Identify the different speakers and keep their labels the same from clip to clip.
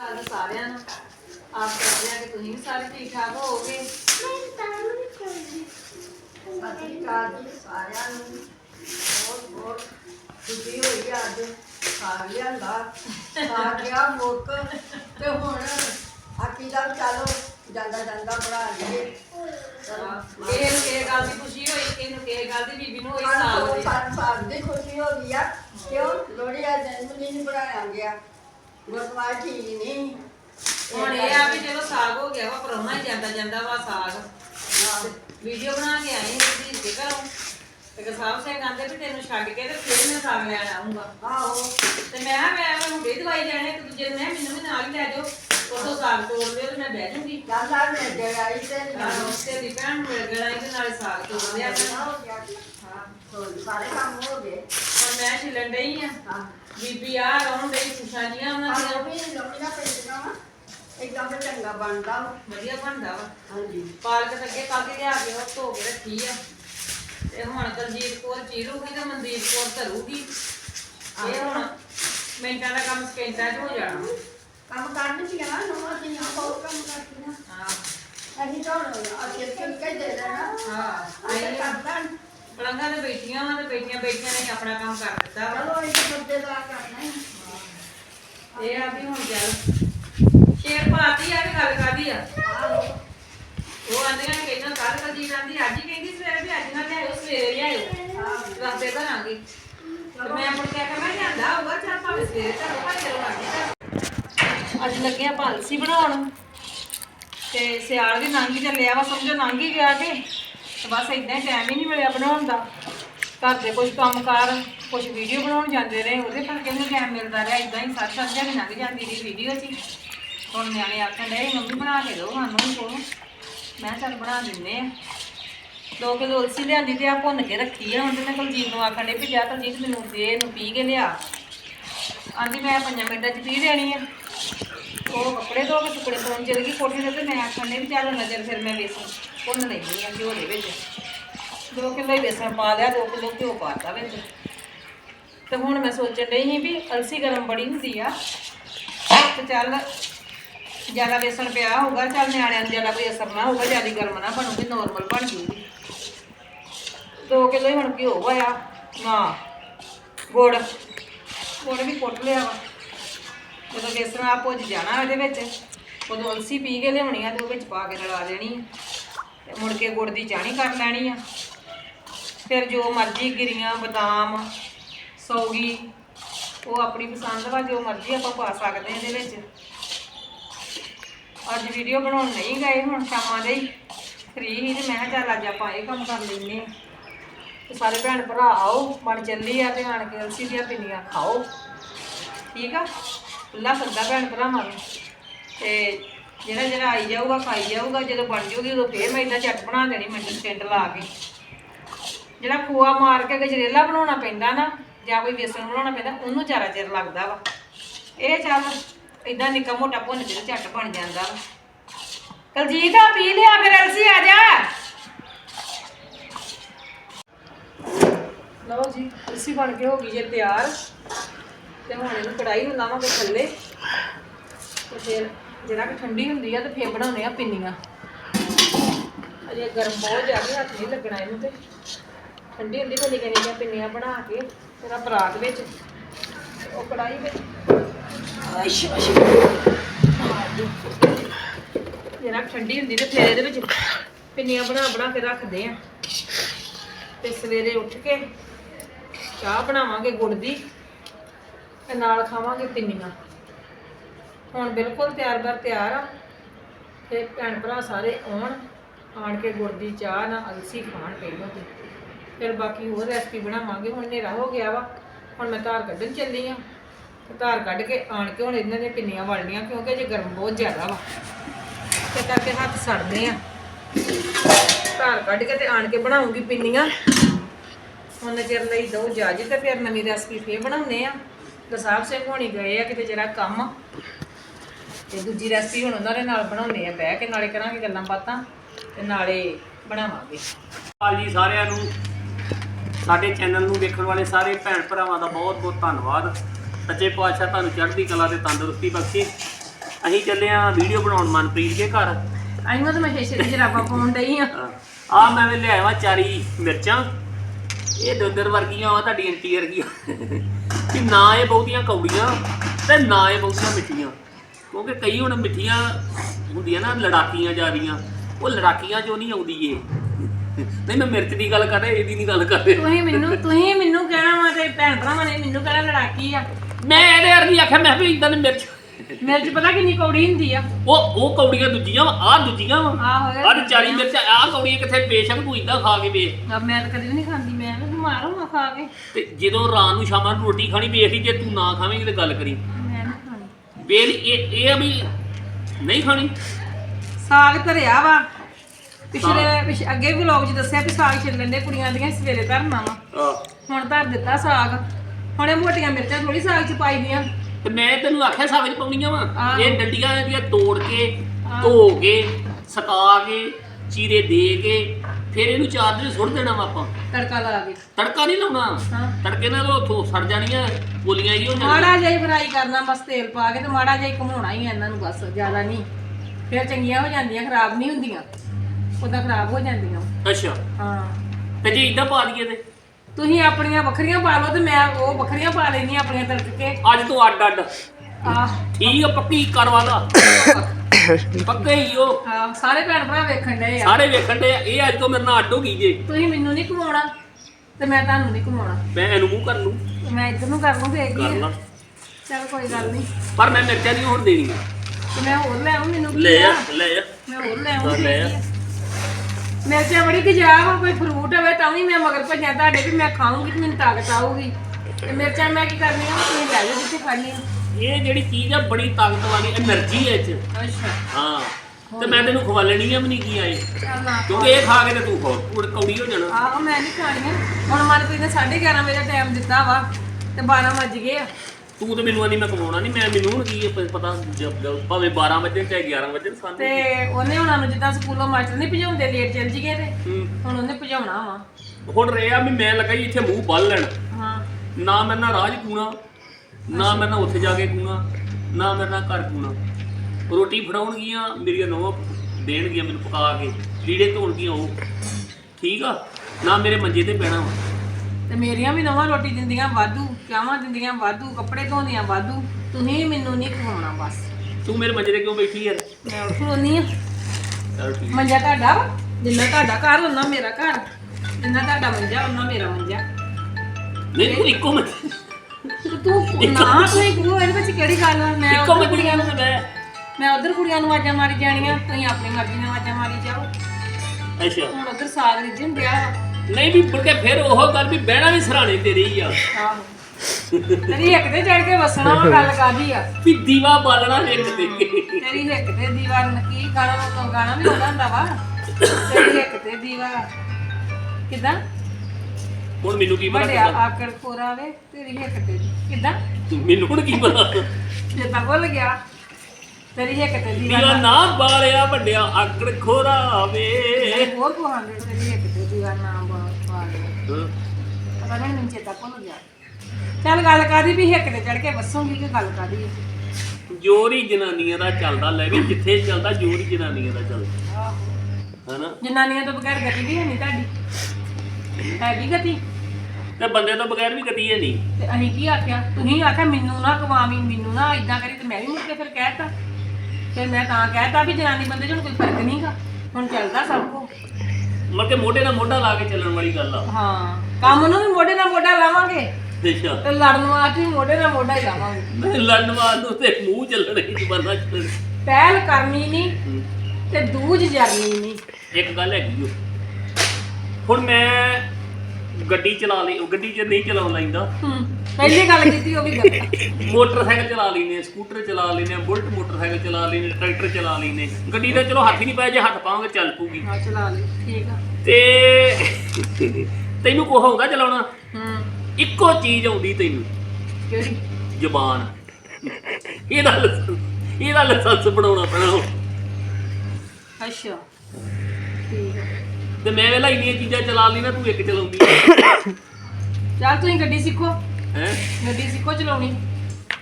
Speaker 1: ਹਾਲ ਸਾਰਿਆਂ ਨੂੰ। ਆਸ ਕਰਦੇ ਹਾਂ ਕਿ ਤੁਸੀਂ ਵੀ ਸਾਰੇ ਠੀਕ ਠਾਕ ਹੋਵੋਗੇ।
Speaker 2: ਸਤਿ ਸ਼੍ਰੀ ਅਕਾਲ ਜੀ ਸਾਰਿਆਂ ਨੂੰ। ਬਹੁਤ ਬਹੁਤ ਖੁਸ਼ੀ ਹੋਈ ਅੱਜ। ਖਾ ਲਿਆਂਦਾ ਖਾ ਗਿਆ ਮੁੱਕ। ਤੇ ਹੁਣ ਆਕੀ ਦਾ ਚਲੋ ਜਾਂਦਾ ਜਾਂਦਾ ਬਣਾ ਲਈਏ।
Speaker 1: ਇਹ ਕਿਹ ਗੱਲ ਦੀ ਖੁਸ਼ੀ ਹੋਈ ਇਹਨੂੰ ਕਿਹ ਗੱਲ ਦੀ ਬੀਬੀ ਨੂੰ ਹੋਈ ਸਾਲ
Speaker 2: ਸਾਨੂੰ
Speaker 1: ਦੀ।
Speaker 2: ਸਾਲ ਦੀ ਖੁਸ਼ੀ ਹੋ ਗਈ ਆ। ਕਿਉਂ? ਲੋੜੀ ਆ ਜਨਮ ਦਿਨ ਬਣਾਇਆ ਗਿਆ। ਗੁਰਦੁਆਰਾ ਠੀਕ ਨਹੀਂ
Speaker 1: ਹੁਣ ਇਹ ਆ ਵੀ ਜਦੋਂ ਸਾਗ ਹੋ ਗਿਆ ਵਾ ਪਰੋਣਾ ਹੀ ਜਾਂਦਾ ਜਾਂਦਾ ਵਾ ਸਾਗ। ਵੀਡੀਓ ਬਣਾ ਕੇ ਆਏ ਜੀ ਦੇ ਘਰੋਂ। ਤੇ ਗਸਾਬ ਸਿੰਘ ਕਹਿੰਦੇ ਵੀ ਤੈਨੂੰ ਛੱਡ ਕੇ ਤੇ ਫਿਰ ਮੈਂ ਸਾਗ ਲੈਣ ਆਉਂਗਾ
Speaker 2: ਆਹੋ।
Speaker 1: ਤੇ ਮੈਂ ਮੈਂ ਹੁਣੇ ਦਵਾਈ ਲੈਣੇ ਤੇ ਦੂਜੇ ਦਿਨ ਮੈਂ ਮੈਨੂੰ ਵੀ ਨਾਲ ਹੀ ਲੈ ਜਾਓ। ਉਦੋਂ ਸਾਗ ਤੋੜ ਲਿਓ ਤੇ ਮੈਂ ਬਹਿ ਜੂੰਗੀ
Speaker 2: ਜਾਂਦਾ ਮੈਂ ਜੜਾਈ ਤੇ
Speaker 1: ਆਹੋ, ਤੇਰੀ ਭੈਣ ਨੂੰ ਮਿਲ ਗਿਆ ਇਹਦੇ ਨਾਲ ਸਾਗ ਤੋੜ ਲਿਆ ਤੇ
Speaker 2: ਹੋ ਗਿਆ ਹਾਂ ਹੋਰ ਸਾਰੇ ਕੰਮ ਹੋ ਗਏ।
Speaker 1: ਹੁਣ ਮੈਂ ਛਿਲਣ ਡਈ ਆ।
Speaker 2: ਹਾਂ।
Speaker 1: ਬੀਬੀ ਆ ਰੌਣ ਡਈ ਖੁਸ਼ਾਂ ਜੀਆਂ ਉਹਨਾਂ
Speaker 2: ਆਹ
Speaker 1: ਦੀਆਂ।
Speaker 2: ਵੀ ਲੋਕੀਆਂ ਪੈਂਦੀਆਂ ਵਾ। ਇੱਕਦਮ ਤੇ ਚੰਗਾ ਬਣਦਾ ਵਾ।
Speaker 1: ਵਧੀਆ ਬਣਦਾ ਵਾ।
Speaker 2: ਹਾਂਜੀ।
Speaker 1: ਪਾਲਕ ਤਾਂ ਅੱਗੇ ਕੱਢ ਕੇ ਲਿਆ ਕੇ ਉਹ ਧੋ ਕੇ ਰੱਖੀ ਆ। ਤੇ ਹੁਣ ਦਲਜੀਤ ਕੌਰ ਚੀਰੂਗੀ ਤੇ ਮਨਦੀਪ ਕੌਰ ਧਰੂਗੀ। ਇਹ ਹੁਣ ਮਿੰਟਾਂ ਦਾ ਕੰਮ ਸਕਿੰਟਾਂ 'ਚ ਹੋ ਜਾਣਾ।
Speaker 2: ਕੰਮ ਕਰਨ ਚ ਨਾ ਨਵਾਂ ਦੀਆਂ ਬਹੁਤ ਕੰਮ ਕਰਦੀਆਂ
Speaker 1: ਹਾਂ।
Speaker 2: ਅਸੀਂ ਤਾਂ ਅਸੀਂ ਕਿ ਕਹਿ ਦੇ ਦੇਣਾ
Speaker 1: ਹਾਂ।
Speaker 2: ਅਸੀਂ
Speaker 1: ਇਹ
Speaker 2: ਕਰਦਾ
Speaker 1: ਪਲੰਘਾਂ ਤੇ ਬੈਠੀਆਂ ਵਾ ਤੇ ਬੈਠੀਆਂ ਬੈਠੀਆਂ ਨੇ ਆਪਣਾ ਕੰਮ ਕਰ ਦਿੱਤਾ ਵਾ।
Speaker 2: ਚਲੋ ਇਹ ਬੰਦੇ ਦਾ ਕਰਨਾ ਹੀ।
Speaker 1: ਇਹ ਆ ਵੀ ਹੁਣ ਚੱਲ। ਸ਼ੇਰ ਪਾਤੀ ਆ ਕਿ ਗੱਲ ਕਾਦੀ ਆ।
Speaker 2: ਆਹੋ।
Speaker 1: ਉਹ ਆਂਦੀਆਂ ਨੇ ਕਹਿੰਦਾ ਕੱਲ ਦਲਜੀਤ ਆਂਦੀ ਅੱਜ ਹੀ ਕਹਿੰਦੀ ਸਵੇਰੇ ਵੀ ਅੱਜ ਨਾ ਲਿਆਇਓ ਸਵੇਰੇ ਲਿਆਇਓ। ਰਸਤੇ ਧਰਾਂਗੇ ਤੇ ਮੈਂ ਮੁੜ ਕੇ ਆਖਿਆ ਮੈਂ ਲਿਆਂਦਾ ਹੋਊਗਾ ਚੱਲ ਭਾਵੇਂ ਸਵੇਰੇ ਧਰੋ ਭਾਵੇਂ ਚਲੋ ਅੱਜ ਅੱਜ ਲੱਗੇ ਆ ਪਾਲਸੀ ਬਣਾਉਣ। ਤੇ ਸਿਆਲ ਵੀ ਲੰਘ ਚੱਲਿਆ ਵਾ, ਸਮਝੋ ਲੰਘ ਹੀ ਗਿਆ ਕਿ। ਤੇ ਬਸ ਇਦਾਂ ਹੀ ਟਾਈਮ ਹੀ ਨਹੀਂ ਮਿਲਿਆ ਬਣਾਉਣ ਦਾ। ਘਰ ਦੇ ਕੁਝ ਕੰਮ ਕਾਰ ਕੁਝ ਵੀਡੀਓ ਬਣਾਉਣ ਜਾਂਦੇ ਰਹੇ, ਉਹਦੇ ਕਰਕੇ ਵੀ ਟਾਈਮ ਮਿਲਦਾ ਰਿਹਾ। ਇਦਾਂ ਹੀ ਸੱਤ ਸੱਤ ਦਿਨ ਲੰਘ ਜਾਂਦੀ ਰਹੀ ਵੀਡੀਓ 'ਚ ਹੁਣ ਨਿਆਣੇ ਆਖਣ ਡਏ ਮੰਮੀ ਬਣਾ ਕੇ ਦਿਓ ਸਾਨੂੰ ਵੀ ਕੋਲ। ਮੈਂ ਕਿਹਾ ਚੱਲ ਬਣਾ ਦਿੰਦੇ ਆ। ਦੋ ਕਿਲੋ ਅਲਸੀ ਲਿਆਂਦੀ ਤੇ ਆ ਭੁੰਨ ਕੇ ਰੱਖੀ ਆ। ਹੁਣ ਤੇ ਮੈਂ ਕੁਲਜੀਤ ਨੂੰ ਆਖਣ ਡਈ ਵੀ ਜਾ ਕੁਲਜੀਤ ਮੈਨੂੰ ਦੇ, ਇਹਨੂੰ ਪੀ ਕੇ ਲਿਆ। ਆਂਦੀ ਮੈਂ ਪੰਜਾਂ ਮਿੰਟਾਂ 'ਚ ਪੀ ਦੇਣੀ ਆ। ਉਹ ਕੱਪੜੇ ਧੋ ਕੇ ਟੁਕੜੇ ਪਾਉਣ ਚਲ ਗਈ ਕੋਠੇ ਤੇ ਤੇ ਮੈਂ ਆਖਣ ਡਈ ਵੀ ਚੱਲ ਨਜ਼ਰ ਫਿਰ ਮੈਂ ਵੇਸਣ ਭੁੰਨ ਲੈਂਦੀ ਆ ਘਿਓ ਦੇ ਵਿੱਚ। ਦੋ ਕਿਲੋ ਹੀ ਵੇਸਣ ਪਾ ਲਿਆ, ਦੋ ਕਿਲੋ ਘਿਓ ਪਾਤਾ ਵਿੱਚ। ਤੇ ਹੁਣ ਮੈਂ ਸੋਚਣ ਡਈ ਸੀ ਵੀ ਅਲਸੀ ਗਰਮ ਬੜੀ ਹੁੰਦੀ ਆ। ਤੇ ਚੱਲ ਜ਼ਿਆਦਾ ਵੇਸਣ ਪਿਆ ਹੋਊਗਾ, ਚੱਲ ਨਿਆਣਿਆਂ ਨੂੰ ਜ਼ਿਆਦਾ ਕੋਈ ਅਸਰ ਨਾ ਹੋਊਗਾ, ਜ਼ਿਆਦਾ ਗਰਮ ਨਾ ਬਣੂਗੀ ਨੋਰਮਲ ਬਣ ਜੂਗੀ। ਦੋ ਕਿਲੋ ਹੀ ਹੁਣ ਘਿਓ ਹੋਇਆ। ਨਾ ਗੁੜ। ਗੁੜ ਵੀ ਕੁੱਟ ਲਿਆ ਵਾ। ਜਦੋਂ ਵੇਸਣ ਆ ਭੁੱਜ ਜਾਣਾ ਇਹਦੇ ਵਿੱਚ, ਉਦੋਂ ਅਲਸੀ ਪੀ ਕੇ ਲਿਆਉਣੀ ਆ ਤੇ ਉਹ ਵਿੱਚ ਪਾ ਕੇ ਰਲਾ ਦੇਣੀ ਆ। ਤੇ ਮੁੜ ਕੇ ਗੁੜ ਦੀ ਚਾਣੀ ਕਰ ਲੈਣੀ ਆ। ਫਿਰ ਜੋ ਮਰਜ਼ੀ ਗਿਰੀਆਂ, ਬਦਾਮ, ਸੌਗੀ, ਉਹ ਆਪਣੀ ਪਸੰਦ ਵਾ, ਜੋ ਮਰਜ਼ੀ ਆਪਾਂ ਪਾ ਸਕਦੇ ਹਾਂ ਇਹਦੇ ਵਿੱਚ। ਅੱਜ ਵੀਡੀਓ ਬਣਾਉਣ ਨਹੀਂ ਗਏ, ਹੁਣ ਸ਼ਾਮਾਂ ਦੇ ਹੀ। ਫ੍ਰੀ ਹੀ ਤੇ ਮੈਂ ਕਿਹਾ ਚੱਲ ਅੱਜ ਆਪਾਂ ਇਹ ਕੰਮ ਕਰ ਲੈਂਦੇ ਹਾਂ ਤੇ ਸਾਰੇ ਭੈਣ ਭਰਾ ਆਓ, ਬਣ ਚੱਲੀ ਆ ਤੇ ਆਣ ਕੇ ਅਲਸੀ ਦੀਆਂ ਪਿੰਨੀਆਂ ਖਾਓ। ਠੀਕ ਆ? ਖੁੱਲਾ ਸੱਦਾ ਭੈਣ ਭਰਾਵਾਂ ਨੂੰ। ਤੇ ਜਿਹੜਾ ਜਿਹੜਾ ਆਈ ਜਾਊਗਾ, ਖਾਈ ਜਾਊਗਾ, ਜਦੋਂ ਬਣ ਜੂਗੀ ਉਦੋਂ ਫੇਰ ਮੈਂ ਇਦਾਂ ਝੱਟ ਬਣਾ ਦੇਣੀ ਮਿੰਟ ਸਕਿੰਟ ਲਾ ਕੇ। ਜਿਹੜਾ ਖੋਆ ਮਾਰ ਕੇ ਗਜਰੇਲਾ ਬਣਾਉਣਾ ਪੈਂਦਾ ਨਾ, ਜਾਂ ਕੋਈ ਵੇਸਣ ਬਣਾਉਣਾ ਪੈਂਦਾ, ਉਹਨੂੰ ਜ਼ਿਆਦਾ ਚਿਰ ਲੱਗਦਾ ਵਾ। ਇਹ ਚੱਲ ਇਦਾਂ ਨਿੱਕਾ ਮੋਟਾ ਭੁੰਨ ਕੇ ਝੱਟ ਬਣ ਜਾਂਦਾ ਵਾ। ਕਲਜੀਤ ਆ ਪੀ ਲਿਆ ਫਿਰ, ਅਲਸੀ, ਆ ਜਾ। ਲਓ ਜੀ, ਅਲਸੀ ਬਣ ਕੇ ਹੋ ਗਈ ਜੇ ਤਿਆਰ। ਤੇ ਹੁਣ ਇਹਨੂੰ ਕੜਾਈ ਨੂੰ ਲਾਵਾਂਗੇ ਥੱਲੇ। ਤੇ ਫਿਰ ਜਿਹੜਾ ਕਿ ਠੰਡੀ ਹੁੰਦੀ ਆ, ਤੇ ਫਿਰ ਬਣਾਉਣੇ ਆ ਪਿੰਨੀਆਂ। ਅਜੇ ਗਰਮ ਬਹੁਤ ਜ਼ਿਆਦਾ ਹੱਥ ਨਹੀਂ ਲੱਗਣਾ ਇਹਨੂੰ ਤੇ। ਠੰਡੀ ਹੁੰਦੀ ਤੇ ਨਿੱਕੀਆਂ ਨਿੱਕੀਆਂ ਪਿੰਨੀਆਂ ਬਣਾ ਕੇ, ਤੇਰਾ ਪਰਾਤ ਵਿੱਚ। ਉਹ ਕੜਾਈ ਵਿੱਚ। ਅੱਛਾ ਜਿਹੜਾ ਠੰਡੀ ਹੁੰਦੀ ਤੇ ਫਿਰ ਇਹਦੇ ਵਿੱਚ ਪਿੰਨੀਆਂ ਬਣਾ ਬਣਾ ਕੇ ਰੱਖਦੇ ਆ। ਤੇ ਸਵੇਰੇ ਉੱਠ ਕੇ ਚਾਹ ਬਣਾਵਾਂਗੇ ਗੁੜ ਦੀ। ਤੇ ਨਾਲ ਖਾਵਾਂਗੇ ਪਿੰਨੀਆਂ। ਹੁਣ ਬਿਲਕੁਲ ਤਿਆਰ ਬਰ ਤਿਆਰ ਆ। ਤੇ ਭੈਣ ਭਰਾ ਸਾਰੇ ਆਉਣ, ਆਣ ਕੇ ਗੁੜ ਦੀ ਚਾਹ ਨਾਲ ਅਲਸੀ ਖਾਣ ਪਹਿਲਾਂ ਤੇ। ਫਿਰ ਬਾਕੀ ਹੋਰ ਰੈਸਪੀ ਬਣਾਵਾਂਗੇ, ਹੁਣ ਹਨੇਰਾ ਹੋ ਗਿਆ ਵਾ। ਹੁਣ ਮੈਂ ਧਾਰ ਕੱਢਣ ਚੱਲੀ ਆ। ਤੇ ਧਾਰ ਕੱਢ ਕੇ ਆਣ ਕੇ ਹੁਣ ਇਹਨਾਂ ਦੀਆਂ ਪਿੰਨੀਆਂ ਵੜਨੀਆਂ, ਕਿਉਂਕਿ ਜੇ ਗਰਮ ਬਹੁਤ ਜ਼ਿਆਦਾ ਵਾ। ਤੇ ਕਰਕੇ ਹੱਥ ਸੜਦੇ ਆ। ਧਾਰ ਕੱਢ ਕੇ ਤੇ ਆਣ ਕੇ ਬਣਾਉਂਗੀ ਪਿੰਨੀਆਂ। ਹੁਣ ਚਿਰ ਲਈ ਦੋ ਇਜਾਜ਼ਤ ਤੇ ਫਿਰ ਨਵੀਂ ਰੈਸਪੀ ਫੇਰ ਬਣਾਉਨੇ ਆ। ਦਸਾਬ ਸਿੰਘ ਹੋਣੀ ਗਏ ਆ ਕਿਤੇ ਜਿਹੜਾ ਕੰਮ। ਤੇ ਦੂਜੀ ਰੈਸਪੀ ਹੁਣ ਉਹਨਾਂ ਦੇ ਨਾਲ ਬਣਾਉਨੇ ਆ ਬਹਿ ਕੇ ਨਾਲੇ ਕਰਾਂਗੇ ਗੱਲਾਂ ਬਾਤਾਂ ਤੇ ਨਾਲੇ ਬਣਾਵਾਂਗੇ।
Speaker 3: ਹਾਲ ਜੀ ਸਾਰਿਆਂ ਨੂੰ ਸਾਡੇ ਚੈਨਲ ਨੂੰ ਵੇਖਣ ਵਾਲੇ ਸਾਰੇ ਭੈਣ ਭਰਾਵਾਂ ਦਾ ਬਹੁਤ ਬਹੁਤ ਧੰਨਵਾਦ। ਸੱਚੇ ਪਾਤਸ਼ਾਹ ਤੁਹਾਨੂੰ ਚੜ੍ਹਦੀ ਕਲਾ ਤੇ ਤੰਦਰੁਸਤੀ ਬਖਸ਼ੇ। ਅਸੀਂ ਚੱਲੇ ਆ ਵੀਡੀਓ ਬਣਾਉਣ ਮਨਪ੍ਰੀਤ ਦੇ ਘਰ।
Speaker 1: ਆਈਆਂ ਤਾਂ ਮੈਂ ਸ਼ੇਸ਼ੇ ਦੀ ਜਰਾਬਾਂ ਪਾਉਣ ਡਈ ਆ।
Speaker 3: ਆ ਮੈਂ ਵੀ ਲਿਆਇਆ ਚਾਰੀ ਮਿਰਚਾਂ। ਇਹ ਦੁੱਧਰ ਵਰਗੀਆਂ ਆ ਤੁਹਾਡੀ ਆਂਟੀ ਵਰਗੀਆਂ ਕਿ ਨਾ ਇਹ ਬਹੁਤੀਆਂ ਕੌੜੀਆਂ ਤੇ ਨਾ ਇਹ ਬਹੁਤੀਆਂ ਮਿੱਠੀਆਂ। ਕਿਉਂਕਿ ਕਈ ਹੁਣ ਮਿੱਠੀਆਂ ਹੁੰਦੀਆਂ ਨਾ ਲੜਾਕੀਆਂ ਜਾਂਦੀਆਂ ਉਹ ਲੜਾਕੀਆਂ ਚੋਂ ਨਹੀਂ ਆਉਂਦੀ ਇਹ? ਨਹੀਂ ਮੈਂ ਮਿਰਚ ਦੀ ਗੱਲ ਕਰ ਰਿਹਾ ਇਹਦੀ ਨਹੀਂ ਗੱਲ ਕਰ ਰਿਹਾ।
Speaker 1: ਤੁਸੀਂ ਮੈਨੂੰ ਤੁਸੀਂ ਮੈਨੂੰ ਕਹਿਣਾ ਵਾ ਤੇ ਭੈਣ ਭਰਾਵਾਂ ਨੇ ਮੈਨੂੰ ਕਹਿਣਾ ਲੜਾਕੀ ਆ।
Speaker 3: ਮੈਂ ਇਹਦੇ ਵਰਗੀ ਆਖਿਆ ਮੈਂ ਵੀ ਇਦਾਂ ਦੀ ਮਿਰਚ
Speaker 1: ਮੇਰੇ ਚ ਪਤਾ ਕਿੰਨੀ ਕੌੜੀ ਹੁੰਦੀ ਆ?
Speaker 3: ਉਹ ਉਹ ਕੌੜੀਆਂ ਦੂਜੀਆਂ ਵਾ ਆਹ ਦੂਜੀਆਂ ਵਾ।
Speaker 1: ਆਹੋ।
Speaker 3: ਆਹ ਚਾਰੀ ਮਿਰਚ ਆਹ ਕੌੜੀਆਂ ਕਿੱਥੇ ਬੇਸ਼ੱਕ ਤੂੰ ਇਦਾਂ ਖਾ ਕੇ ਵੇਖ।
Speaker 1: ਮੈਂ ਤਾਂ ਕਦੇ ਵੀ ਨਹੀਂ ਖਾਂਦੀ ਮੈਂ ਨਾ ਬਿਮਾਰ ਹਾਂ ਖਾ ਕੇ।
Speaker 3: ਤੇ ਜਦੋਂ ਰਾਤ ਨੂੰ ਸ਼ਾਮਾਂ ਨੂੰ ਰੋਟੀ ਖਾਣੀ ਵੇਖ ਲਈ ਜੇ ਤੂੰ ਨਾ ਖਾਵੇਂਗੀ ਤੇ ਗੱਲ ਕਰੀ।
Speaker 1: ਮੈਂ ਨਹੀਂ ਖਾਣੀ।
Speaker 3: ਬੇਲ ਇਹ ਇਹ ਆ ਵੀ ਨਹੀਂ ਖਾਣੀ?
Speaker 1: ਸਾਗ ਧਰਿਆ ਵਾ। ਪਿਛਲੇ ਪਿਛ- ਅੱਗੇ ਵੀ ਲੋਕ ਚ ਦੱਸਿਆ ਵੀ ਸਾਗ ਛਿੱਲਣ ਦੇ ਕੁੜੀਆਂ ਦੀਆਂ ਸਵੇਰੇ ਧਰਨਾ ਵਾ। ਹੁਣ ਧਰ ਦਿੱਤਾ ਸਾਗ। ਹੁਣ ਮੋਟੀਆਂ ਮਿਰਚਾਂ ਥੋੜੀ ਸਾਗ ਚ ਪਾਈ ਦੀਆਂ।
Speaker 3: ਤੇ ਮੈਂ ਤੈਨੂੰ ਆਖਿਆ ਸਾਗ ਚ ਪਾਉਣੀਆਂ ਵਾ।
Speaker 1: ਆਹੋ।
Speaker 3: ਇਹ ਡੰਡੀਆਂ ਇਹਦੀਆਂ ਤੋੜ ਕੇ
Speaker 1: ਆਹੋ।
Speaker 3: ਧੋ ਕੇ ਸੁਕਾ ਕੇ ਚੀਰੇ ਦੇ ਕੇ ਫਿਰ ਇਹਨੂੰ ਚਾਰ ਦਿਨ ਸੁੱਟ ਦੇਣਾ ਵਾ ਆਪਾਂ।
Speaker 1: ਤੜਕਾ ਲਾ ਕੇ।
Speaker 3: ਤੜਕਾ ਨਹੀਂ ਲਾਉਣਾ?
Speaker 1: ਹਾਂ।
Speaker 3: ਤੜਕੇ ਨਾਲ ਉਹ ਥੋ ਸੜ ਜਾਣੀਆਂ ਗੋਲੀਆਂ ਹੀ ਹੋ
Speaker 1: ਮਾੜਾ ਜਿਹਾ ਹੀ ਫਰਾਈ ਕਰਨਾ ਬਸ ਤੇਲ ਪਾ ਕੇ ਤੇ ਮਾੜਾ ਜਿਹਾ ਹੀ ਘਮਾਉਣਾ ਹੀ ਆ ਇਹਨਾਂ ਨੂੰ ਬਸ ਜ਼ਿਆਦਾ ਨਹੀਂ। ਫਿਰ ਚੰਗੀਆਂ ਹੋ ਜਾਂਦੀਆਂ ਖਰਾਬ ਨਹੀਂ ਹੁੰਦੀਆਂ। ਉਹਦਾ ਖਰਾਬ ਹੋ ਜਾਂਦੀਆਂ।
Speaker 3: ਅੱਛਾ।
Speaker 1: ਹਾਂ।
Speaker 3: ਤੇ ਜੇ ਇਦਾਂ ਪਾ ਦਈਏ ਤੇ?
Speaker 1: ਤੁਸੀਂ ਆਪਣੀਆਂ ਵੱਖਰੀਆਂ ਪਾ ਲਓ ਤੇ ਮੈਂ ਉਹ ਵੱਖਰੀਆਂ ਪਾ ਲੈਣੀ ਆਪਣੀਆਂ ਤੜਕ ਕੇ।
Speaker 3: ਅੱਜ ਤੋਂ ਅੱਡ ਅੱਡ
Speaker 1: ਆਹ।
Speaker 3: ਠੀਕ ਆ ਪੱਕੀ ਕਰਵਾ ਦਾ ਪੱਕੇ ਹੀ ਉਹ
Speaker 1: ਹਾਂ ਸਾਰੇ ਭੈਣ ਭਰਾ ਵੇਖਣ ਡਏ ਆ।
Speaker 3: ਸਾਰੇ ਵੇਖਣ ਦੇ ਇਹ ਅੱਜ ਤੋਂ ਮੇਰੇ ਨਾਲ ਅੱਡ ਹੋ ਗਈ ਜੇ।
Speaker 1: ਤੁਸੀਂ ਮੈਨੂੰ ਨਹੀਂ ਘਮਾਉਣਾ ਤੇ ਮੈਂ ਤੁਹਾਨੂੰ ਨਹੀਂ ਘਮਾਉਣਾ।
Speaker 3: ਮੈਂ ਇਹਨੂੰ ਮੂੰਹ ਕਰ ਲੂੰ।
Speaker 1: ਤੇ ਮੈਂ ਇੱਧਰ ਨੂੰ ਕਰ ਲੂੰ ਫੇਰ
Speaker 3: ਕਰ
Speaker 1: ਕੀ
Speaker 3: ਲਾ।
Speaker 1: ਆ। ਚੱਲ ਕੋਈ ਗੱਲ ਨਹੀਂ
Speaker 3: ਪਰ ਮੈਂ ਮਿਰਚਾਂ ਨਹੀਂ ਹੁਣ ਦੇਣੀਆਂ।
Speaker 1: ਤੇ ਮੈਂ ਹੋਰ ਲੈ ਆਉਂ ਮੈਨੂੰ ਕੀ
Speaker 3: ਲੈ ਆ
Speaker 1: ਆ?
Speaker 3: ਲੈ ਆ।
Speaker 1: ਮੈਂ ਹੋਰ ਲੈ ਆਉਂ
Speaker 3: ਲੈ ਆ।
Speaker 1: ਮਿਰਚਾਂ ਬੜੀ ਗਜਾ ਵਾ ਕੋਈ ਫਰੂਟ ਹੋਵੇ ਤਾਂ ਵੀ ਮੈਂ ਮਗਰ ਭੱਜਾਂ ਤੁਹਾਡੇ ਵੀ ਮੈਂ ਖਾਊਂਗੀ ਤੇ ਮੈਨੂੰ ਤਾਕਤ ਆਊਗੀ। ਤੇ ਮਿਰਚਾਂ ਮੈਂ ਕੀ ਕਰਨੀਆਂ ਤੁਸੀਂ ਲੈ ਜਾਓ ਜਿੱਥੇ ਖਾਣੀਆਂ।
Speaker 3: ਇਹ ਜਿਹੜੀ ਚੀਜ਼ ਆ ਬੜੀ ਤਾਕਤ ਵਾਲੀ એનર્ਜੀ ਹੈ ਚ।
Speaker 1: ਅੱਛਾ।
Speaker 3: ਹਾਂ। ਤੇ ਮੈਂ ਤੈਨੂੰ ਖਵਾਲਣੀਆਂ ਵੀ ਨਹੀਂ ਕੀ ਆਏ ਕਿਉਂਕਿ ਇਹ ਖਾ ਕੇ ਤੇ ਤੂੰ ਹੋਰ ਕੌੜੀ ਹੋ ਜਾਣਾ।
Speaker 1: ਆਹੋ ਮੈਂ ਨਹੀਂ ਖਾਣੀਆਂ ਹੁਣ ਮਨਪ੍ਰੀਤ ਨੇ 11:30 ਵਜੇ ਟਾਈਮ ਦਿੱਤਾ ਵਾ ਤੇ 12 ਵੱਜ ਗਏ ਆ।
Speaker 3: ਤੂੰ ਤੇ ਮੈਨੂੰ ਆਨੀ ਮੈਂ ਕਮਾਉਣਾ ਨਹੀਂ ਮੈਂ ਮੈਨੂੰ ਕੀ ਪਤਾ ਜਦ ਭਾਵੇਂ 12 ਵਜੇ ਚਾਹੇ 11 ਵਜੇ ਸਾਨੂੰ
Speaker 1: ਤੇ ਉਹਨੇ ਉਹਨਾਂ ਨੂੰ ਜਿੱਦਾਂ ਸਕੂਲੋਂ ਮਾਸਟਰ ਨਹੀਂ ਭਜਾਉਂਦੇ ਲੇਟ ਚੱਲ ਜੀਗੇ ਤੇ। ਹੁਣ ਉਹਨੇ ਭਜਾਉਣਾ ਵਾ।
Speaker 3: ਹੁਣ ਰਿਹਾ ਵੀ ਮੈਂ ਲੱਗਾ ਇੱਥੇ ਮੂੰਹ ਬੰਨ ਲੈਣ।
Speaker 1: ਹਾਂ।
Speaker 3: ਨਾ ਮੈਂ ਨਾ ਰਾਜ ਕੂਣਾ। ਨਾ ਮੈਂ ਨਾ ਉੱਥੇ ਜਾ ਕੇ ਕੂਣਾ ਨਾ ਮੈਂ ਨਾ ਘਰ ਕੂਣਾ ਰੋਟੀ ਫੜਾਉਣਗੀਆਂ ਮੇਰੀਆਂ ਨੌਂ ਦੇਣਗੀਆਂ ਮੈਨੂੰ ਪਕਾ ਕੇ ਲੀੜੇ ਧੋਣਗੀਆਂ ਉਹ। ਠੀਕ ਆ? ਨਾ ਮੇਰੇ ਮੰਜੇ ਤੇ ਪੈਣਾ ਵਾ।
Speaker 1: ਤੇ ਮੇਰੀਆਂ ਵੀ ਨਵਾਂ ਰੋਟੀ ਦਿੰਦੀਆਂ ਵਾਧੂ ਚਾਵਾਂ ਦਿੰਦੀਆਂ ਵਾਧੂ ਕੱਪੜੇ ਧੋਂਦੀਆਂ ਵਾਧੂ ਤੁਸੀਂ ਮੈਨੂੰ ਨਹੀਂ ਖਵਾਉਣਾ ਬਸ।
Speaker 3: ਤੂੰ ਮੇਰੇ ਮੰਜੇ ਤੇ ਕਿਉਂ ਬੈਠੀ ਯਾਰ
Speaker 1: ਮੈਂ ਉੱਠ ਖਲੋਨੀ ਆ।
Speaker 3: ਚਲ ਠੀਕ।
Speaker 1: ਮੰਜਾ ਤੁਹਾਡਾ ਵਾ? ਜਿੰਨਾ ਤੁਹਾਡਾ ਘਰ ਉਹਨਾਂ ਮੇਰਾ ਘਰ। ਜਿੰਨਾ ਤੁਹਾਡਾ ਮੰਜਾ ਉਹਨਾਂ ਮੇਰਾ ਮੰਜਾ।
Speaker 3: ਨਹੀਂ ਤੂੰ ਇੱਕੋ ਮੰਜੇ
Speaker 1: ਤੇ ਤੂੰ ਨਾ ਤੂੰ ਇੱਕ ਉਹ ਇਹਦੇ ਵਿੱਚ ਕਿਹੜੀ ਗੱਲ ਆ? ਮੈਂ
Speaker 3: ਇੱਕੋ
Speaker 1: ਉੱਧਰ
Speaker 3: ਮੰਜੇ
Speaker 1: ਕੁੜੀਆਂ ਨੂੰ
Speaker 3: ਤੇ ਬਹਿ
Speaker 1: ਮੈਂ ਉਧਰ ਕੁੜੀਆਂ ਨੂੰ ਆਵਾਜ਼ਾਂ ਮਾਰੀ ਜਾਣੀਆਂ ਤੁਸੀਂ ਆਪਣੀ ਮਰਜ਼ੀ ਨਾਲ ਆਵਾਜ਼ਾਂ ਮਾਰੀ ਜਾਓ।
Speaker 3: ਅੱਛਾ।
Speaker 1: ਹੁਣ ਉਧਰ ਸਾਗ ਰਿੱਝਣ ਡਿਆ। ਵਾ।
Speaker 3: ਨਹੀਂ ਵੀ ਮੁੜ ਕੇ ਫਿਰ ਉਹ ਗੱਲ ਵੀ ਬਹਿਣਾ ਵੀ ਸਰਾਣੇ ਤੇਰੀ ਹੀ ਆ।
Speaker 1: ਆਹੋ। ਤੇਰੀ ਇੱਕ ਤੇ ਚੜ ਕੇ ਵਸਣਾ ਵਾ ਗੱਲ ਕਾਦੀ ਆ?
Speaker 3: ਵੀ ਦੀਵਾ ਬਾਲਣਾ ਵੇਖ ਦੇ
Speaker 1: ਤੇਰੀ ਹਿੱਕ ਤੇ ਦੀਵਾਰ ਨਕੀ ਗਾਣਾ ਨੂੰ ਗਾਣਾ ਵੀ ਹੁੰਦਾ ਹੁੰਦਾ ਵਾ। ਤੇਰੀ ਹਿੱਕ ਤੇ ਦੀਵਾਰ ਕਿਦਾਂ?
Speaker 3: ਹੁਣ ਮੈਨੂੰ ਕੀ ਪਤਾ
Speaker 1: ਵੱਡਿਆ
Speaker 3: ਕਿੱਦਾਂ?
Speaker 1: ਆਕੜ ਖੋਰਾ ਵੇ ਤੇਰੀ ਹਿੱਕ ਤੇ ਕਿਦਾਂ?
Speaker 3: ਮੈਨੂੰ ਹੁਣ ਕੀ ਪਤਾ?
Speaker 1: ਜੇ ਤਾਂ ਭੁੱਲ ਗਿਆ ਤੇਰੀ ਹਿੱਕ ਤੇ
Speaker 3: ਦੀਵਾ
Speaker 1: ਦੀਵਾਰ
Speaker 3: ਨਾ ਬਾਲਿਆ ਵੱਡਿਆ ਆਕੜ ਖੋਰਾ ਵੇ।
Speaker 1: ਹੋਰ ਕੋਹਾਂਦੇ ਤੇਰੀ ਹਿੱਕ ਤੇ ਦੀਵਾਰ ਨਾਮ ਬਾਲ
Speaker 3: ਹਾਂ।
Speaker 1: ਪਤਾ ਨਹੀਂ ਮੈਨੂੰ ਚੇਤਾ ਭੁੱਲ ਗਿਆ। ਚੱਲ ਗੱਲ ਕਾਦੀ ਵੀ ਹਿੱਕ ਤੇ ਚੜ ਕੇ ਵਸੂਗੀ ਕਿ ਗੱਲ ਹੈ
Speaker 3: ਜੋਰ ਜਨਾਨੀਆਂ ਦਾ ਚੱਲਦਾ ਲੈ ਵੀ ਜਿੱਥੇ ਚੱਲਦਾ ਜੋਰ ਜਨਾਨੀਆਂ ਦਾ ਚੱਲਦਾ।
Speaker 1: ਆਹੋ।
Speaker 3: ਹਨਾ?
Speaker 1: ਜਨਾਨੀਆਂ ਤੋਂ ਬਗੈਰ ਗਤੀ ਵੀ ਹੈ ਨਹੀਂ ਤੁਹਾਡੀ। ਹੈਗੀ ਗਤੀ?
Speaker 3: ਤੇ ਬੰਦੇ ਤੋਂ ਬਗੈਰ ਵੀ ਗਤੀ ਹੈ ਨਹੀਂ।
Speaker 1: ਤੇ ਅਸੀਂ ਕੀ ਆਖਿਆ? ਤੁਸੀਂ ਆਖਿਆ ਮੈਨੂੰ ਨਾ ਕਵਾਵੀਂ ਮੈਨੂੰ ਨਾ ਇਦਾਂ ਕਰੀ ਤੇ ਮੈਂ ਵੀ ਮੁੜ ਕੇ ਫਿਰ ਕਹਿਤਾ। ਫਿਰ ਮੈਂ ਤਾਂ ਕਹਿਤਾ ਵੀ ਜਨਾਨੀ ਬੰਦੇ 'ਚ ਹੁਣ ਕੋਈ ਫ਼ਰਕ ਨਹੀਂਗਾ ਹੁਣ ਚੱਲਦਾ ਸਭ ਕੋ
Speaker 3: ਮਤਲਬ ਕਿ ਮੋਢੇ ਨਾਲ ਮੋਢਾ ਲਾ ਕੇ ਚੱਲਣ ਵਾਲੀ ਗੱਲ ਆ।
Speaker 1: ਹਾਂ। ਕੰਮ ਨੂੰ ਵੀ ਮੋਢੇ ਨਾਲ ਮੋਢਾ ਲਾਵਾਂਗੇ।
Speaker 3: ਦੇਖਿਆ
Speaker 1: ਤੇ ਲੜਨ ਵਾਸਤੇ ਵੀ ਮੋਢੇ ਨਾਲ ਮੋਢਾ ਹੀ ਲਾਵਾਂਗੇ।
Speaker 3: ਲੜਨ ਵਾਲ ਨੂੰ ਤੇ ਮੂੰਹ ਚੱਲਣੇ ਜ਼ਬਾਨਾਂ ਚੱਲਣ
Speaker 1: ਪਹਿਲ ਕਰਨੀ ਨਹੀਂ। ਤੇ ਦੂਜ ਜਰਨੀ ਨਹੀਂ।
Speaker 3: ਇੱਕ ਗੱਲ ਹੈਗੀ ਓ। ਹੁਣ ਮੈਂ ਗੱਡੀ ਚਲਾ ਲਈ ਗੱਡੀ 'ਚ ਨਹੀਂ ਚਲਾਉਣ ਲੈਂਦਾ
Speaker 1: ਹੂੰ ਪਹਿਲੀ ਗੱਲ ਕੀਤੀ ਉਹ ਵੀ ਗਲਤ
Speaker 3: ਮੋਟਰਸਾਈਕਲ ਚਲਾ ਲੈਨੇ ਸਕੂਟਰ ਚਲਾ ਲੈਨੇ ਬੁਲਟ ਮੋਟਰਸਾਈਕਲ ਚਲਾ ਲੈਨੇ ਟਰੈਕਟਰ ਚਲਾ ਲੈਨੇ ਗੱਡੀ ਦਾ ਚਲੋ ਹੱਥ ਹੀ ਨਹੀਂ ਪਾਇਆ ਜੇ ਹੱਥ ਪਾਵਾਂਗੇ ਚੱਲ ਪੂਗੀ
Speaker 1: ਹਾਂ ਚਲਾ ਲਈ ਠੀਕ ਆ।
Speaker 3: ਤੇ ਤੈਨੂੰ ਕੋਹ ਆਉਂਦਾ ਚਲਾਉਣਾ?
Speaker 1: ਹੂੰ।
Speaker 3: ਇੱਕੋ ਚੀਜ਼ ਆਉਂਦੀ ਤੈਨੂੰ।
Speaker 1: ਕਿਹੜੀ?
Speaker 3: ਜ਼ਬਾਨ। ਇਹਦਾ ਲਾਇਸੈਂਸ ਇਹਦਾ ਲਾਇਸੈਂਸ ਬਣਾਉਣਾ ਪੈਣਾ।
Speaker 1: ਅੱਛਾ। ਆ
Speaker 3: ਤੇ ਮੈਂ ਵੇਲਾ ਇੰਨੀਆਂ ਚੀਜ਼ਾਂ ਚਲਾ ਲੈਣਾ ਤੂੰ ਇੱਕ ਚਲਾਉਂਦੀ
Speaker 1: ਚੱਲ ਤੁਸੀਂ ਗੱਡੀ ਸਿੱਖੋ।
Speaker 3: ਹੈ?
Speaker 1: ਗੱਡੀ ਸਿੱਖੋ ਚਲਾਉਣੀ।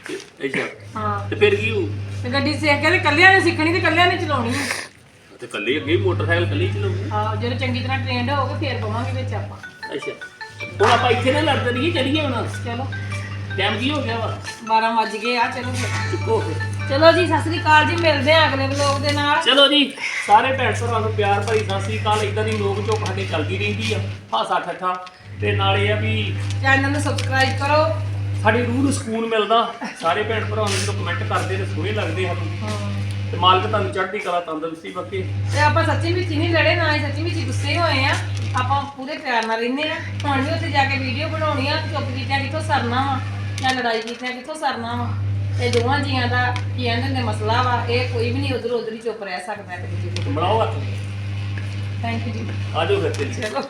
Speaker 3: ਤੇ- ਅੱਛਾ।
Speaker 1: ਹਾਂ।
Speaker 3: ਤੇ ਫਿਰ ਕੀ ਹੋਊ?
Speaker 1: ਤੇ ਗੱਡੀ ਸਿੱਖ ਕੇ ਤੇ ਕੱਲਿਆਂ ਨੇ ਸਿੱਖਣੀ ਤੇ ਕੱਲਿਆਂ ਨੇ ਚਲਾਉਣੀ।
Speaker 3: ਤੇ ਕੱਲੇ ਅੱਗੇ ਹੀ ਮੋਟਰਸਾਈਕਲ ਕੱਲੇ ਹੀ ਚਲਾਉਣੀ
Speaker 1: ਹਾਂ ਜਦੋਂ ਚੰਗੀ ਤਰ੍ਹਾਂ ਟ੍ਰੇਨਡ ਹੋਗੇ ਫੇਰ ਪਵਾਂਗੇ ਵਿੱਚ ਆਪਾਂ।
Speaker 3: ਅੱਛਾ। ਹੁਣ ਆਪਾਂ ਇੱਥੇ ਨਾ ਲੜਦੇ ਨਹੀਂ ਚੱਲੀਏ ਹੁਣ।
Speaker 1: ਚਲੋ।
Speaker 3: ਟਾਈਮ ਕੀ ਹੋ ਗਿਆ ਵਾ?
Speaker 1: 12 ਵੱਜ ਗਏ ਆ ਚਲੋ ਫਿਰ।
Speaker 3: ਚੁੱਕੋ ਫਿਰ।
Speaker 1: ਚਲੋ ਜੀ ਸਤਿ ਸ੍ਰੀ ਅਕਾਲ ਜੀ ਮਿਲਦੇ ਆ ਅਗਲੇ ਵਲੋਗ ਦੇ ਨਾਲ।
Speaker 3: ਚਲੋ ਜੀ ਸਾਰੇ ਭੈਣ ਭਰਾਵਾਂ ਨੂੰ ਪਿਆਰ ਭਰੀ ਸਤਿ ਸ੍ਰੀ ਅਕਾਲ। ਇਦਾਂ ਦੀ ਲੋਕ ਝੋਕ ਸਾਡੇ ਚੱਲਦੀ ਰਹਿੰਦੀ ਆ ਹਾਸਾ ਠੱਠਾ। ਤੇ ਨਾਲ ਇਹ ਆ ਵੀ
Speaker 1: ਚੈਨਲ ਨੂੰ ਸਬਸਕ੍ਰਾਈਬ ਕਰੋ।
Speaker 3: ਸਾਡੀ ਰੂਹ ਨੂੰ ਸਕੂਨ ਮਿਲਦਾ। ਸਾਰੇ ਭੈਣ ਭਰਾਵਾਂ ਨੂੰ ਜਦੋਂ ਕਮੈਂਟ ਕਰਦੇ ਤੇ ਸੋਹਣੇ ਲੱਗਦੇ ਹਨ ਤੇ ਮਾਲਕ ਤੁਹਾਨੂੰ ਚੜ੍ਹਦੀ ਕਲਾ ਤੰਦਰੁਸਤੀ ਬਖਸ਼ੇ।
Speaker 1: ਤੇ ਆਪਾਂ ਸੱਚੀ ਵਿੱਚ ਨਹੀਂ ਲੜੇ ਨਾ ਹੀ ਸੱਚੀ ਵਿੱਚ ਗੁੱਸੇ ਹੋਏ ਆ। ਆਪਾਂ ਪੂਰੇ ਪਿਆਰ ਨਾਲ ਰਹਿੰਦੇ ਆ। ਹੁਣ ਵੀ ਉੱਥੇ ਜਾ ਕੇ ਵੀਡੀਓ ਬਣਾਉਣੀ ਆ ਚੁੱਪ ਕੀਤਿਆਂ ਕਿੱਥੋਂ ਸਰਨਾ ਵਾ? ਜਾਂ ਲੜਾਈ ਕੀਤਿਆਂ ਕਿੱਥੋਂ ਸਰਨਾ ਵਾ? ਇਹ ਦੋਵਾਂ ਜੀਆਂ ਦਾ ਕੀ ਕਹਿੰਦੇ ਨੇ ਮਸਲਾ ਵਾ ਇਹ ਕੋਈ ਵੀ ਨਹੀਂ ਉਧਰ ਉਧਰ ਹੀ ਚੁੱਪ ਰਹਿ ਸਕਦਾ ਦੂਜੇ
Speaker 3: ਬਣਾਓ ਹੱਥ।
Speaker 1: ਥੈਂਕ ਯੂ ਜੀ।
Speaker 3: ਆਜੋ ਫਿਰ
Speaker 1: ਚਲੋ।